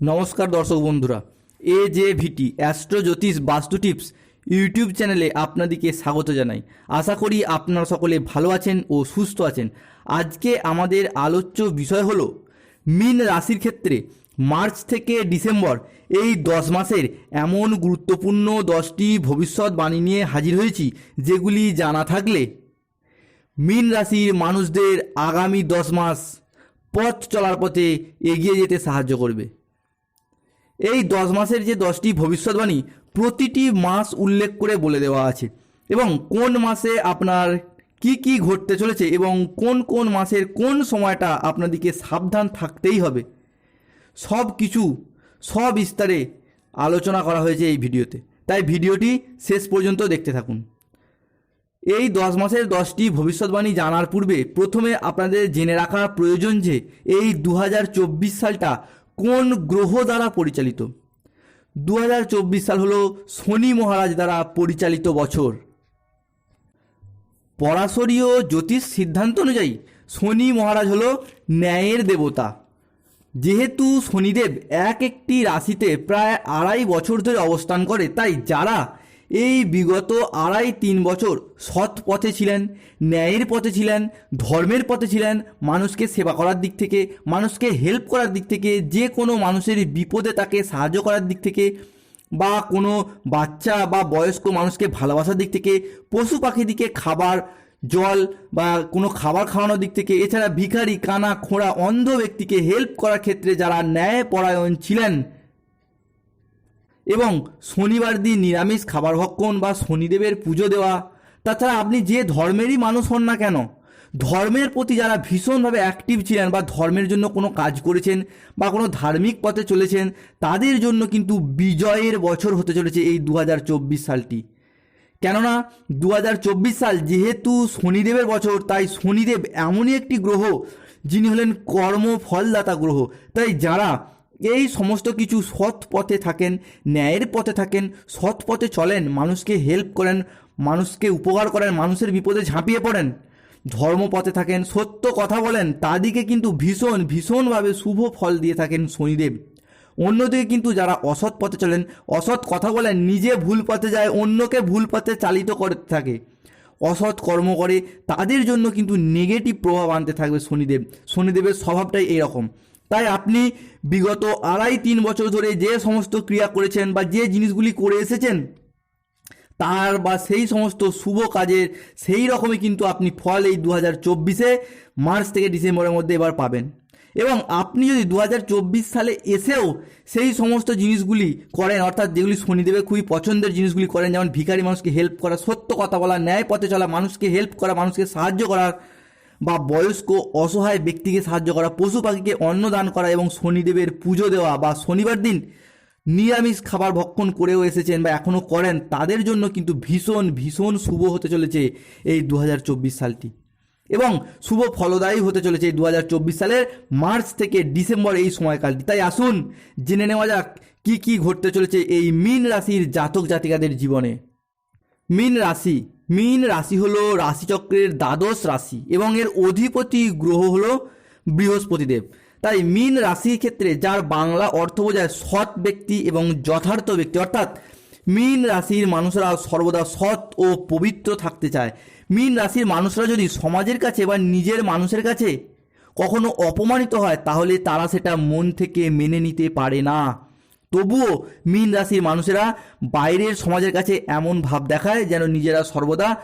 নমস্কার দর্শক বন্ধুরা এ জে ভিটি অ্যাস্ট্রো জ্যোতিষ বাস্তু টিপস ইউটিউব চ্যানেলে আপনাদেরকে স্বাগত জানাই। আশা করি আপনারা সকলে ভালো আছেন ও সুস্থ আছেন। আজকে আমাদের আলোচ্য বিষয় হলো, মিন রাশির ক্ষেত্রে মার্চ থেকে ডিসেম্বর এই দশ মাসের এমন গুরুত্বপূর্ণ দশটি ভবিষ্যৎবাণী নিয়ে হাজির হয়েছি, যেগুলি জানা থাকলে মিন রাশির মানুষদের আগামী দশ মাস পথ চলার পথে এগিয়ে যেতে সাহায্য করবে। এই দশ মাসের যে দশটি ভবিষ্যৎবাণী, প্রতিটি মাস উল্লেখ করে বলে দেওয়া আছে। এবং কোন মাসে আপনার কি কি ঘটতে চলেছে এবং কোন কোন মাসের কোন সময়টা আপনাদেরকে সাবধান থাকতেই হবে, সব কিছু সব বিস্তারে আলোচনা করা হয়েছে এই ভিডিওতে। তাই ভিডিওটি শেষ পর্যন্ত দেখতে থাকুন। এই দশ মাসের দশটি ভবিষ্যৎবাণী জানার পূর্বে প্রথমে আপনাদের জেনে রাখা প্রয়োজন যে, এই দু হাজার চব্বিশ সালটা কোন গ্রহ দ্বারা পরিচালিত? দু হাজার চব্বিশ সাল হলো শনি মহারাজ দ্বারা পরিচালিত বছর। পরাশরীয় জ্যোতিষ সিদ্ধান্ত অনুযায়ী শনি মহারাজ হলো ন্যায়ের দেবতা। যেহেতু শনিদেব এক একটি রাশিতে প্রায় আড়াই বছর ধরে অবস্থান করে, তাই যারা এই বিগত আড়াই তিন বছর সৎ পথে ছিলেন, ন্যায়ের পথে ছিলেন, ধর্মের পথে ছিলেন, মানুষকে সেবা করার দিক থেকে, মানুষকে হেল্প করার দিক থেকে, যে কোনো মানুষের বিপদে তাকে সাহায্য করার দিক থেকে, বা কোনো বাচ্চা বা বয়স্ক মানুষকে ভালোবাসার দিক থেকে, পশু পাখিদিকে খাবার, জল বা কোনো খাবার খাওয়ানোর দিক থেকে, এছাড়া ভিখারি, কানা, খোঁড়া, অন্ধ ব্যক্তিকে হেল্প করার ক্ষেত্রে যারা ন্যায় পরায়ণ ছিলেন এবং শনিবার দিন নিরামিষ খাবার ভক্ষণ বা শনিদেবের পুজো দেওয়া। তাছাড়া আপনি যে ধর্মেরই মানুষ হন না কেন, ধর্মের প্রতি যারা ভীষণভাবে অ্যাক্টিভ ছিলেন বা ধর্মের জন্য কোনো কাজ করেছেন বা কোনো ধার্মিক পথে চলেছেন, তাদের জন্য কিন্তু বিজয়ের বছর হতে চলেছে এই দু হাজার চব্বিশ সালটি। কেননা দু হাজার চব্বিশ সাল যেহেতু শনিদেবের বছর, তাই শনিদেব এমনই একটি গ্রহ যিনি হলেন কর্ম ফলদাতা গ্রহ। তাই যারা এই সমস্ত কিছু সৎ পথে থাকেন, ন্যায়ের পথে থাকেন, সৎ পথে চলেন, মানুষকে হেল্প করেন, মানুষকে উপকার করেন, মানুষের বিপদে ঝাঁপিয়ে পড়েন। ধর্মপথে থাকেন, সত্য কথা বলেন তাদিকে কিন্তু ভীষণ, ভীষণভাবে শুভ ফল দিয়ে থাকেন শনিদেব। অন্যদিকে কিন্তু যারা অসৎ পথে চলেন, অসৎ কথা বলেন, নিজে ভুল পথে যায়, অন্যকে ভুল পথে চালিত করতে থাকে। অসৎ কর্ম করে, তাদের জন্য কিন্তু নেগেটিভ প্রভাব আনতে থাকবে শনিদেব। শনিদেবের স্বভাবটাই এইরকম তাই আপনি বিগত আড়াই তিন বছর ধরে যে সমস্ত ক্রিয়া করেছেন বা যে জিনিসগুলি করে এসেছেন, তার বা সেই সমস্ত শুভ কাজের সেই রকমই কিন্তু আপনি ফল এই দু হাজার চব্বিশে মার্চ থেকে ডিসেম্বরের মধ্যে এবার পাবেন। এবং আপনি যদি দু হাজার চব্বিশ সালে এসেও সেই সমস্ত জিনিসগুলি করেন, অর্থাৎ যেগুলি শনিদেবের খুবই পছন্দের জিনিসগুলি করেন, যেমন ভিখারি মানুষকে হেল্প করা, সত্য কথা বলা, ন্যায় পথে চলা মানুষকে হেল্প করা, মানুষকে সাহায্য করা বা বয়স্ক অসহায় ব্যক্তিকে সাহায্য করা, পশু পাখিকে অন্ন দান করা এবং শনিদেবের পুজো দেওয়া বা শনিবার দিন নিরামিষ খাবার ভক্ষণ করেও এসেছেন বা এখনও করেন, তাদের জন্য কিন্তু ভীষণ ভীষণ শুভ হতে চলেছে এই দু হাজার চব্বিশ সালটি। এবং শুভ ফলদায়ী হতে চলেছে এই দু হাজার চব্বিশ সালের মার্চ থেকে ডিসেম্বর এই সময়কালটি। তাই আসুন, জেনে নেওয়া যাক কি কি ঘটতে চলেছে এই মীন রাশির জাতক জাতিকাদের জীবনে। মীন রাশি মীন রাশি হল রাশিচক্রের দ্বাদশ রাশি এবং এর অধিপতি গ্রহ হল বৃহস্পতিদেব। তাই মীন রাশির ক্ষেত্রে যার বাংলা অর্থ বোঝায় সৎ ব্যক্তি এবং যথার্থ ব্যক্তি, অর্থাৎ মীন রাশির মানুষরা সর্বদা সৎ ও পবিত্র থাকতে চায়। মীন রাশির মানুষরা যদি সমাজের কাছে বা নিজের মানুষের কাছে কখনো অপমানিত হয়, তাহলে তারা সেটা মন থেকে মেনে নিতে পারে না। তবুও মীন রাশির মানুষেরা বাইরের সমাজের কাছে এমন ভাব দেখায় যেন নিজেরা সর্বদা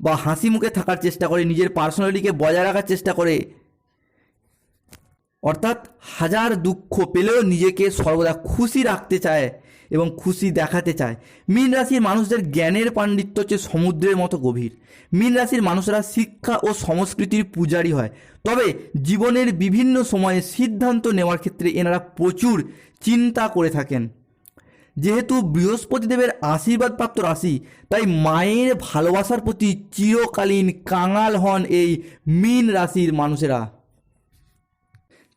বা হাসি মুখে থাকার চেষ্টা করে, নিজের পার্সোনালিটিকে বজায় রাখার চেষ্টা করে। অর্থাৎ হাজার দুঃখ পেলেও নিজেকে সর্বদা খুশি রাখতে চায়। এবং খুশি দেখাতে চায়। মীন রাশির মানুষদের জ্ঞানের পাণ্ডিত্য হচ্ছে সমুদ্রের মতো গভীর। মীন রাশির মানুষরা শিক্ষা ও সংস্কৃতির পূজারী হয়। তবে জীবনের বিভিন্ন সময়ে সিদ্ধান্ত নেওয়ার ক্ষেত্রে এনারা প্রচুর চিন্তা করে থাকেন। যেহেতু বৃহস্পতিদেবের আশীর্বাদপ্রাপ্ত রাশি, তাই মায়ের ভালোবাসার প্রতি চিরকালীন কাঙাল হন এই মীন রাশির মানুষেরা।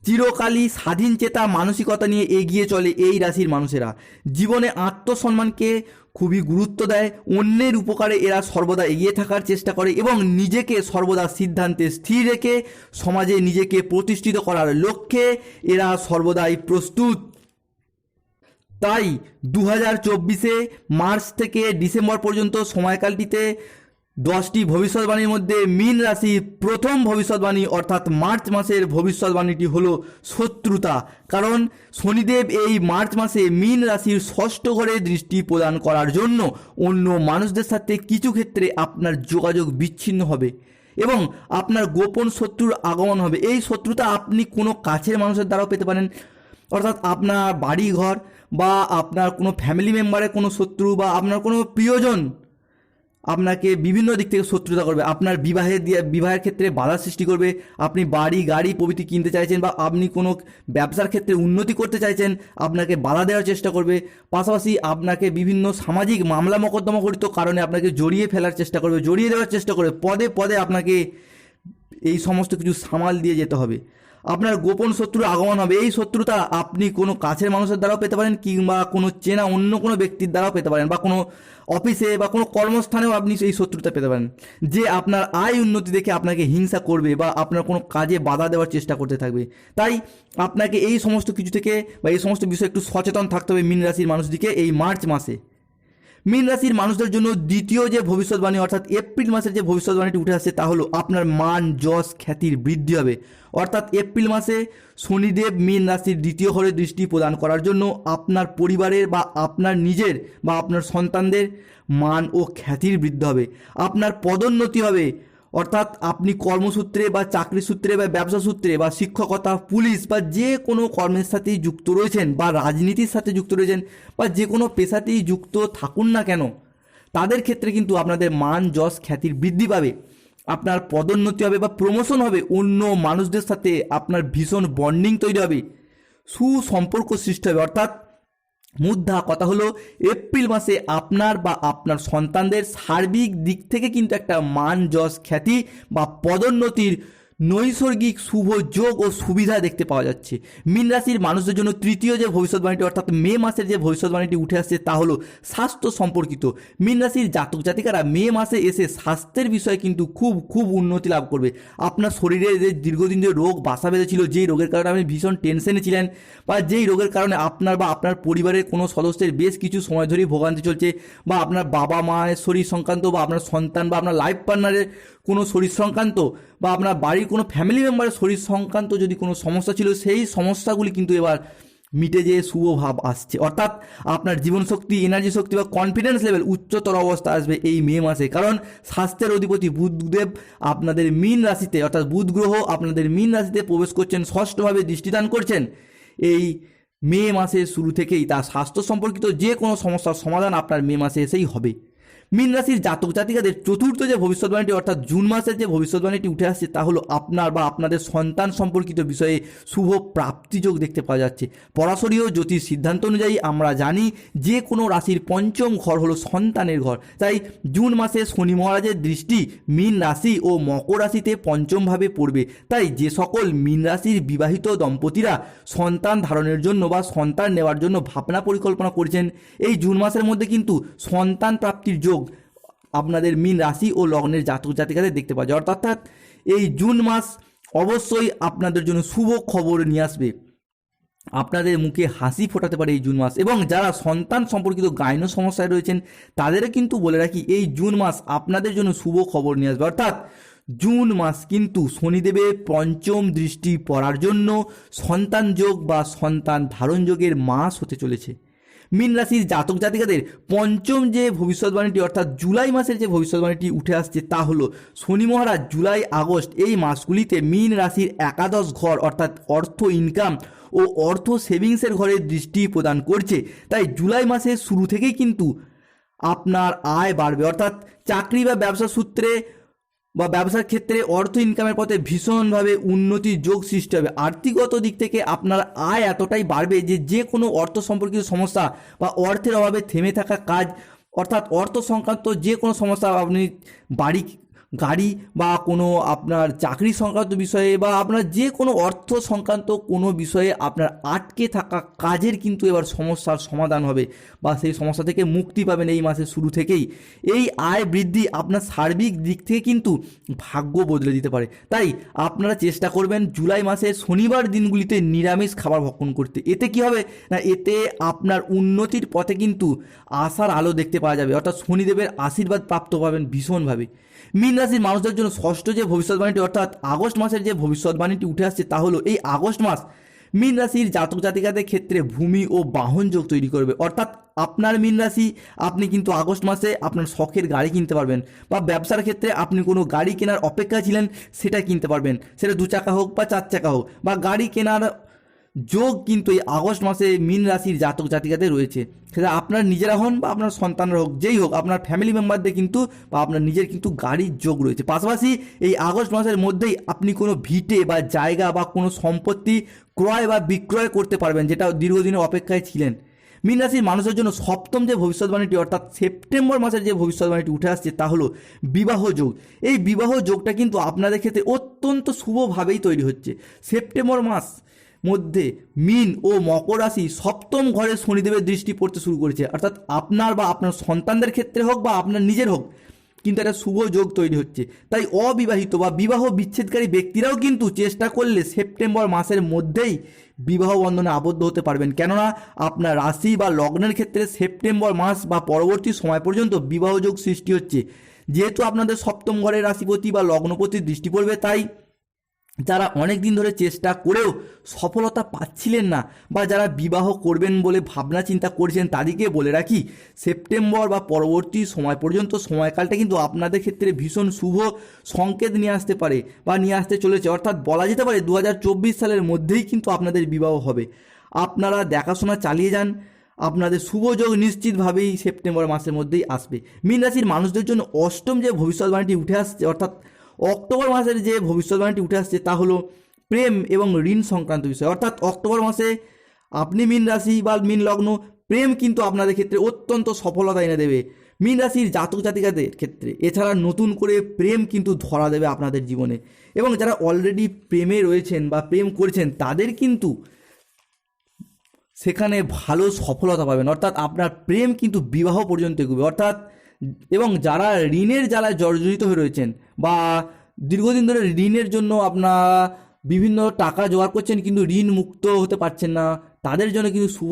চিরকালই স্বাধীন চেতা মানসিকতা নিয়ে এগিয়ে চলে এই রাশির মানুষেরা। জীবনে আত্মসম্মানকে খুবই গুরুত্ব দেয়, অন্যের উপকারে এরা সর্বদা এগিয়ে থাকার চেষ্টা করে এবং নিজেকে সর্বদা সিদ্ধান্তে স্থির রেখে সমাজে নিজেকে প্রতিষ্ঠিত করার লক্ষ্যে এরা সর্বদাই প্রস্তুত। তাই দু হাজার চব্বিশে মার্চ থেকে ডিসেম্বর পর্যন্ত সময়কালটিতে দশটি ভবিষ্যৎবাণীর মধ্যে মীন রাশির প্রথম ভবিষ্যৎবাণী অর্থাৎ মার্চ মাসের ভবিষ্যৎবাণীটি হলো শত্রুতা। কারণ শনিদেব এই মার্চ মাসে মীন রাশির ষষ্ঠ ঘরে দৃষ্টি প্রদান করার জন্য অন্য মানুষদের সাথে কিছু ক্ষেত্রে আপনার যোগাযোগ বিচ্ছিন্ন হবে এবং আপনার গোপন শত্রুর আগমন হবে। এই শত্রুতা আপনি কোনো কাছের মানুষের দ্বারাও পেতে পারেন। অর্থাৎ আপনার বাড়ি ঘর বা আপনার কোনো ফ্যামিলি মেম্বারের কোনো শত্রু বা আপনার কোনো প্রিয়জন আপনাকে বিভিন্ন দিক থেকে শত্রুতা করবে। আপনার বিবাহের দিয়ে বিবাহের ক্ষেত্রে বাধা সৃষ্টি করবে। আপনি বাড়ি, গাড়ি, প্রভৃতি কিনতে চাইছেন বা আপনি কোনো ব্যবসার ক্ষেত্রে উন্নতি করতে চাইছেন, আপনাকে বাধা দেওয়ার চেষ্টা করবে। পাশাপাশি আপনাকে বিভিন্ন সামাজিক মামলা মোকদ্দমা করিত কারণে আপনাকে জড়িয়ে ফেলার চেষ্টা করবে, জড়িয়ে দেওয়ার চেষ্টা করবে। পদে পদে আপনাকে এই সমস্ত কিছু সামাল দিয়ে যেতে হবে। আপনার গোপন শত্রুর আগমন হবে। এই শত্রুতা আপনি কোনো কাছের মানুষের দ্বারাও পেতে পারেন কিংবা কোনো চেনা অন্য কোনো ব্যক্তির দ্বারাও পেতে পারেন বা কোনো অফিসে বা কোনো কর্মস্থানেও আপনি সেই শত্রুতা পেতে পারেন। যে আপনার আয় উন্নতি দেখে আপনাকে হিংসা করবে বা আপনার কোনো কাজে বাধা দেওয়ার চেষ্টা করতে থাকবে। তাই আপনাকে এই সমস্ত কিছু থেকে বা এই সমস্ত বিষয়ে একটু সচেতন থাকতে হবে মীন রাশির মানুষদিকে এই মার্চ মাসে। মীন রাশির মানুষদের জন্য দ্বিতীয় যে ভবিষ্যৎবাণী, অর্থাৎ এপ্রিল মাসের যে ভবিষ্যৎবাণীটি উঠে আসছে, তা হলো আপনার মান, যশ, খ্যাতির বৃদ্ধি হবে। অর্থাৎ এপ্রিল মাসে শনিদেব মীন রাশির দ্বিতীয় ঘরে দৃষ্টি প্রদান করার জন্য আপনার পরিবারের বা আপনার নিজের বা আপনার সন্তানদের মান ও খ্যাতির বৃদ্ধি হবে। আপনার পদোন্নতি হবে। অর্থাৎ আপনি কর্মসূত্রে বা চাকরি সূত্রে বা ব্যবসা সূত্রে বা শিক্ষকতা, পুলিশ বা যে কোনো কর্মের সাথেই যুক্ত রয়েছেন বা রাজনীতির সাথে যুক্ত রয়েছেন বা যে কোনো পেশাতেই যুক্ত থাকুন না কেন, তাদের ক্ষেত্রে কিন্তু আপনাদের মান, যশ, খ্যাতির বৃদ্ধি পাবে। আপনার পদোন্নতি হবে বা প্রমোশন হবে, অন্য মানুষদের সাথে আপনার ভীষণ বন্ডিং তৈরি হবে, সুসম্পর্ক সৃষ্টি হবে। অর্থাৎ মুদ্রা। কথা হলো, এপ্রিল মাসে আপনার বা আপনার সন্তানদের সার্বিক দিক থেকে কিন্তু একটা মান, যশ, খ্যাতি বা পদোন্নতির নৈসর্গিক শুভ যোগ ও সুবিধা দেখতে পাওয়া যাচ্ছে। মীন রাশির মানুষদের জন্য তৃতীয় যে ভবিষ্যৎবাণীটি, অর্থাৎ মে মাসের যে ভবিষ্যৎবাণীটি উঠে আসছে, তা হলো স্বাস্থ্য সম্পর্কিত। মীন রাশির জাতক জাতিকারা মে মাসে এসে স্বাস্থ্যের বিষয়ে কিন্তু খুব খুব উন্নতি লাভ করবে। আপনার শরীরে যে দীর্ঘদিন যে রোগ, বাসা বেঁধেছিল যেই রোগের কারণে আপনি ভীষণ টেনশনে ছিলেন, বা যেই রোগের কারণে আপনার বা আপনার পরিবারের কোনো সদস্যের বেশ কিছু সময় ধরেই ভোগান্তি চলছে, বা আপনার বাবা মায়ের শরীর সংক্রান্ত, বা আপনার সন্তান বা আপনার লাইফ পার্টনারের কোনো শরীর সংক্রান্ত, বা আপনার বাড়ির কোনো ফ্যামিলি মেম্বারের শরীর সংক্রান্ত যদি কোনো সমস্যা ছিল, সেই সমস্যাগুলি কিন্তু এবার মিটে যেয়ে শুভ ভাব আসছে। অর্থাৎ আপনার জীবনশক্তি এনার্জি শক্তি বা কনফিডেন্স লেভেল উচ্চতর অবস্থা আসবে এই মে মাসে। কারণ স্বাস্থ্যের অধিপতি বুধদেব আপনাদের মীন রাশিতে, অর্থাৎ বুধ গ্রহ আপনাদের মীন রাশিতে প্রবেশ করছেন, ষষ্ঠভাবে দৃষ্টিদান করছেন। এই মে মাসের শুরু থেকেই তার স্বাস্থ্য সম্পর্কিত যে কোনো সমস্যার সমাধান আপনার মে মাসে এসেই হবে। মীন রাশির জাতক জাতিকাদের চতুর্থ যে ভবিষ্যৎবাণীটি, অর্থাৎ জুন মাসের যে ভবিষ্যৎবাণীটি উঠে আসছে, তা হলো আপনার বা আপনাদের সন্তান সম্পর্কিত বিষয়ে শুভ প্রাপ্তিযোগ দেখতে পাওয়া যাচ্ছে। পরাশরীয় জ্যোতির সিদ্ধান্ত অনুযায়ী আমরা জানি, যে কোনো রাশির পঞ্চম ঘর হলো সন্তানের ঘর। তাই জুন মাসে শনি মহারাজের দৃষ্টি মীন রাশি ও মকর রাশিতে পঞ্চমভাবে পড়বে। তাই যে সকল মীন রাশির বিবাহিত দম্পতিরা সন্তান ধারণের জন্য বা সন্তান নেওয়ার জন্য ভাবনা পরিকল্পনা করছেন, এই জুন মাসের মধ্যে কিন্তু সন্তান প্রাপ্তির যোগ আপনাদের মীন রাশি ও লগ্নের জাতক জাতিকাদের দেখতে পাওয়া যায়। অর্থাৎ এই জুন মাস অবশ্যই আপনাদের জন্য শুভ খবর নিয়ে আসবে। আপনাদের মুখে হাসি ফোটাতে পারে এই জুন মাস এবং যারা সন্তান সম্পর্কিত গাইন সমস্যায় রয়েছেন, তাদেরও কিন্তু বলে রাখি, এই জুন মাস আপনাদের জন্য শুভ খবর নিয়ে আসবে। অর্থাৎ, জুন মাস কিন্তু শনিদেবের পঞ্চম দৃষ্টি পড়ার জন্য সন্তান যোগ বা সন্তান ধারণ যোগের মাস হতে চলেছে। মীন রাশির জাতক জাতিকাদের পঞ্চম যে ভবিষ্যৎবাণীটি, অর্থাৎ জুলাই মাসের যে ভবিষ্যৎবাণীটি উঠে আসছে তা হলো শনি মহারাজ জুলাই, আগস্ট এই মাসগুলিতে মীন রাশির একাদশ ঘর, অর্থাৎ অর্থ ইনকাম ও অর্থ সেভিংসের ঘরে দৃষ্টি প্রদান করছে। তাই জুলাই মাসের শুরু থেকেই কিন্তু আপনার আয় বাড়বে। অর্থাৎ চাকরি বা ব্যবসা সূত্রে বা ব্যবসার ক্ষেত্রে অর্থ ইনকামের পথে ভীষণভাবে উন্নতির যোগ সৃষ্টি হবে। আর্থিকগত দিক থেকে আপনার আয় এতটাই বাড়বে যে যে কোনো অর্থ সম্পর্কিত সমস্যা বা অর্থের অভাবে থেমে থাকা কাজ, অর্থাৎ অর্থ সংক্রান্ত যে কোনো সমস্যা আপনি বাড়ি গাড়ি বা কোনো আপনার চাকরি সংক্রান্ত বিষয়ে বা আপনার যে কোনো অর্থ সংক্রান্ত কোনো বিষয়ে আপনার আটকে থাকা কাজের কিন্তু এবার সমস্যার সমাধান হবে বা সেই সমস্যা থেকে মুক্তি পাবেন এই মাসের শুরু থেকেই। এই আয় বৃদ্ধি আপনার সার্বিক দিক থেকে কিন্তু ভাগ্য বদলে দিতে পারে। তাই আপনারা চেষ্টা করবেন জুলাই মাসের শনিবার দিনগুলিতে নিরামিষ খাবার ভক্ষণ করতে। এতে কি হবে? না, এতে আপনার উন্নতির পথে কিন্তু আশার আলো দেখতে পাওয়া যাবে। অর্থাৎ শনিদেবের আশীর্বাদ প্রাপ্ত পাবেন ভীষণভাবে। মীন রাশির মানুষদের জন্য ষষ্ঠ যে ভবিষ্যৎবাণীটি, অর্থাৎ আগস্ট মাসের যে ভবিষ্যৎবাণীটি উঠে আসছে, তা হলো এই আগস্ট মাস মীন রাশির জাতক জাতিকাদের ক্ষেত্রে ভূমি ও বাহন যোগ তৈরি করবে। অর্থাৎ আপনার মীন রাশি আপনি কিন্তু আগস্ট মাসে আপনার শখের গাড়ি কিনতে পারবেন বা ব্যবসার ক্ষেত্রে আপনি কোনো গাড়ি কেনার অপেক্ষা ছিলেন, সেটা কিনতে পারবেন। সেটা দু চাকা হোক বা চার চাকা হোক বা গাড়ি কেনার যোগ কিন্তু এই আগস্ট মাসে মীন রাশির জাতক জাতিকাদের রয়েছে। সেটা আপনার নিজেরা হন বা আপনার সন্তানরা হোক, যেই হোক, আপনার ফ্যামিলি মেম্বারদের কিন্তু বা আপনার নিজের কিন্তু গাড়ির যোগ রয়েছে। পাশাপাশি এই আগস্ট মাসের মধ্যেই আপনি কোনো ভিটে বা জায়গা বা কোনো সম্পত্তি ক্রয় বা বিক্রয় করতে পারবেন, যেটা দীর্ঘদিনের অপেক্ষায় ছিলেন। মীন রাশির মানুষের জন্য সপ্তম যে ভবিষ্যৎবাণীটি, অর্থাৎ সেপ্টেম্বর মাসের যে ভবিষ্যৎবাণীটি উঠে আসছে, তা হলো বিবাহ যোগ। এই বিবাহ যোগটা কিন্তু আপনাদের ক্ষেত্রে অত্যন্ত শুভভাবেই তৈরি হচ্ছে। সেপ্টেম্বর মাস মধ্যে মিন ও মকর রাশি সপ্তম ঘরে শনিদেবের দৃষ্টি পড়তে শুরু করেছে। অর্থাৎ আপনার বা আপনার সন্তানদের ক্ষেত্রে হোক বা আপনার নিজের হোক কিন্তু একটা শুভ যোগ তৈরি হচ্ছে। তাই অবিবাহিত বা বিবাহ বিচ্ছেদকারী ব্যক্তিরাও কিন্তু চেষ্টা করলে সেপ্টেম্বর মাসের মধ্যেই বিবাহ বন্ধনে আবদ্ধ হতে পারবেন। কেননা আপনার রাশি বা লগ্নের ক্ষেত্রে সেপ্টেম্বর মাস বা পরবর্তী সময় পর্যন্ত বিবাহ যোগ সৃষ্টি হচ্ছে। যেহেতু আপনাদের সপ্তম ঘরের রাশিপতি বা লগ্নপতির দৃষ্টি পড়বে, তাই যারা অনেক দিন ধরে চেষ্টা করেও সফলতা পাচ্ছিলেন না বা যারা বিবাহ করবেন বলে ভাবনা চিন্তা করছেন তাদেরকে বলে রাখি, সেপ্টেম্বর বা পরবর্তী সময় পর্যন্ত সময়কালটা কিন্তু আপনাদের ক্ষেত্রে ভীষণ শুভ সংকেত নিয়ে আসতে পারে বা নিয়ে আসতে চলেছে। অর্থাৎ বলা যেতে পারে দু হাজার চব্বিশ সালের মধ্যেই কিন্তু আপনাদের বিবাহ হবে। আপনারা দেখাশোনা চালিয়ে যান, আপনাদের শুভযোগ নিশ্চিতভাবেই সেপ্টেম্বর মাসের মধ্যেই আসবে। মীন রাশির মানুষদের জন্য অষ্টম যে ভবিষ্যৎবাণীটি উঠে আসছে, অর্থাৎ অক্টোবর মাসের যে ভবিষ্যৎবাণীটি উঠে আসছে তা হলো প্রেম এবং ঋণ সংক্রান্ত বিষয়। অর্থাৎ অক্টোবর মাসে আপনি মীন রাশি বা মীন লগ্ন, প্রেম কিন্তু আপনাদের ক্ষেত্রে অত্যন্ত সফলতা এনে দেবে। মীন রাশির জাতক জাতিকাদের ক্ষেত্রে। এছাড়া নতুন করে প্রেম কিন্তু ধরা দেবে আপনাদের জীবনে। এবং যারা অলরেডি প্রেমে রয়েছেন বা প্রেম করছেন, তাদের কিন্তু সেখানে ভালো সফলতা পাবেন। অর্থাৎ আপনার প্রেম কিন্তু বিবাহ পর্যন্ত এগোবে। অর্থাৎ এবং যারা ঋণের জ্বালায় জর্জরিত হয়ে রয়েছেন বা দীর্ঘদিন ধরে ঋণের জন্য আপনারা বিভিন্ন টাকা জোগাড় করছেন কিন্তু ঋণ মুক্ত হতে পারছেন না, তাদের জন্য কিন্তু শুভ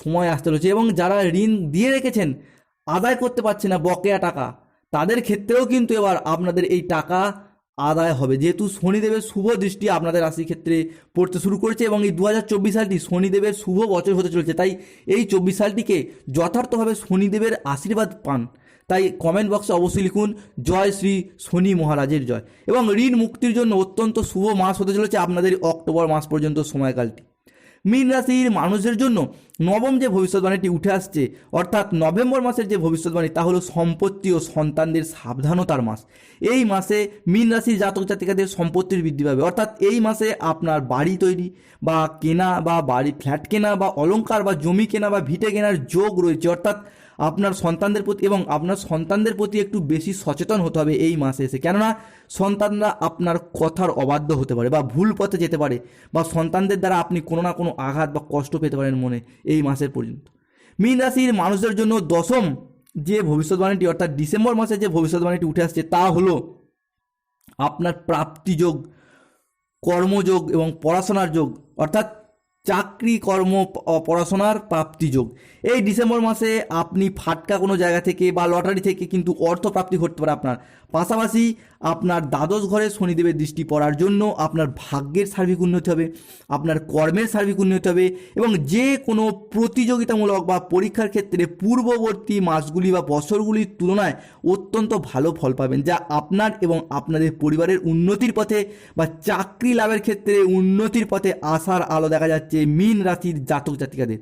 সময় আসতে রয়েছে এবং যারা ঋণ দিয়ে রেখেছেন, আদায় করতে পারছে না বকেয়া টাকা, তাদের ক্ষেত্রেও কিন্তু এবার আপনাদের এই টাকা আদায় হবে। যেহেতু শনিদেবের শুভ দৃষ্টি আপনাদের রাশির ক্ষেত্রে পড়তে শুরু করেছে এবং এই দু হাজার চব্বিশ সালটি শনিদেবের শুভ বছর হতে চলেছে, তাই এই চব্বিশ সালটিকে যথার্থভাবে শনিদেবের আশীর্বাদ পান। তাই কমেন্ট বক্সে অবশ্যই লিখুন, জয় শ্রী শনি মহারাজের জয়। এবং ঋণ মুক্তির জন্য অত্যন্ত শুভ মাস হতে চলেছে আপনাদের অক্টোবর মাস পর্যন্ত সময়কালটি। মীন রাশির মানুষের জন্য নবম যে ভবিষ্যৎবাণীটি উঠে আসছে, অর্থাৎ নভেম্বর মাসের যে ভবিষ্যৎবাণী তা হলো সম্পত্তি ও সন্তানদের সাবধানতার মাস। এই মাসে মীন রাশির জাতক জাতিকাদের সম্পত্তির বৃদ্ধি পাবে। অর্থাৎ এই মাসে আপনার বাড়ি তৈরি বা কেনা বা বাড়ি, ফ্ল্যাট কেনা বা অলংকার বা জমি কেনা বা ভিটে কেনার যোগ রয়েছে। অর্থাৎ আপনার সন্তানদের প্রতি এবং আপনার সন্তানদের প্রতি একটু বেশি সচেতন হতে হবে এই মাসে এসে। কেননা, সন্তানরা আপনার কথার অবাধ্য হতে পারে বা ভুল পথে যেতে পারে বা সন্তানদের দ্বারা আপনি কোনো না কোনো আঘাত বা কষ্ট পেতে পারেন মনে এই মাসের পর্যন্ত। মীন রাশির মানুষদের জন্য দশম যে ভবিষ্যৎবাণীটি, অর্থাৎ ডিসেম্বর মাসে যে ভবিষ্যৎবাণীটি উঠে আসছে, তা হলো আপনার প্রাপ্তিযোগ কর্মযোগ এবং পড়াশোনার যোগ। অর্থাৎ চাকরি, কর্ম পড়াশোনার প্রাপ্তিযোগ এই ডিসেম্বর মাসে আপনি ফাটকা কোনো জায়গা থেকে বা লটারি থেকে কিন্তু অর্থ প্রাপ্তি ঘটতে পারে আপনার। পাশাপাশি আপনার দ্বাদশ ঘরে শনিদেবের দৃষ্টি পড়ার জন্য আপনার ভাগ্যের সার্বিক উন্নতি হবে, আপনার কর্মের সার্বিক উন্নতি হবে এবং যে কোনো প্রতিযোগিতামূলক বা পরীক্ষার ক্ষেত্রে পূর্ববর্তী মাসগুলি বা বছরগুলির তুলনায় অত্যন্ত ভালো ফল পাবেন, যা আপনার এবং আপনাদের পরিবারের উন্নতির পথে বা চাকরি লাভের ক্ষেত্রে উন্নতির পথে আসার আলো দেখা যাচ্ছে মীন রাশির জাতক জাতিকাদের।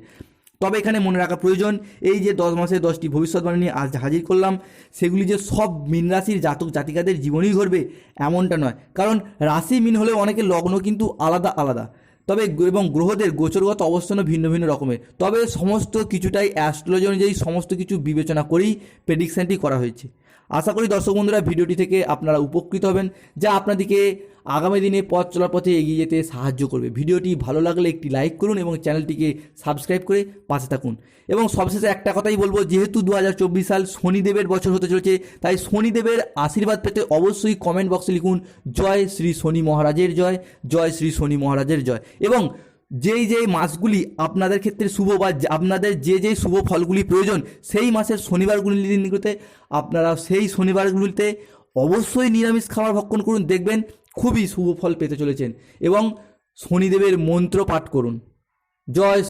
তবে এখানে মনে রাখা প্রয়োজন, এই যে দশ মাসে দশটি ভবিষ্যৎবাণী নিয়ে আজ হাজির করলাম, সেগুলি যে সব মীন রাশির জাতক জাতিকাদের জীবনেই ঘটবে এমনটা নয়। কারণ রাশি মিন হলেও অনেকের লগ্ন কিন্তু আলাদা আলাদা। তবে এবং গ্রহদের গোচরগত অবস্থানও ভিন্ন ভিন্ন রকমের। তবে সমস্ত কিছুটাই অ্যাস্ট্রোলজি অনুযায়ী সমস্ত কিছু বিবেচনা করেই প্রেডিকশানটি করা হয়েছে। আশা করি দর্শক বন্ধুরা, ভিডিওটি থেকে আপনারা উপকৃত হবেন। যা আপনাদেরকে আগামী দিনে পথ চলার পথে এগিয়ে যেতে সাহায্য করবে। ভিডিওটি ভালো লাগলে একটি লাইক করুন এবং চ্যানেলটিকে সাবস্ক্রাইব করে পাশে থাকুন। এবং সবশেষে একটা কথাই বলব, যেহেতু দু হাজার চব্বিশ সাল শনিদেবের বছর হতে চলেছে, তাই শনিদেবের আশীর্বাদ পেতে অবশ্যই কমেন্ট বক্সে লিখুন, জয় শ্রী শনি মহারাজের জয় জয় শ্রী শনি মহারাজের জয়। এবং যেই যেই মাসগুলি আপনাদের ক্ষেত্রে শুভ বা আপনাদের যে যে শুভ ফলগুলি প্রয়োজন, সেই মাসের শনিবারগুলিতে আপনারা সেই শনিবারগুলিতে অবশ্যই নিরামিষ খাবার ভক্ষণ করুন। দেখবেন খুবই শুভ ফল পেতে চলেছেন এবং শনিদেবের মন্ত্র পাঠ করুন। জয়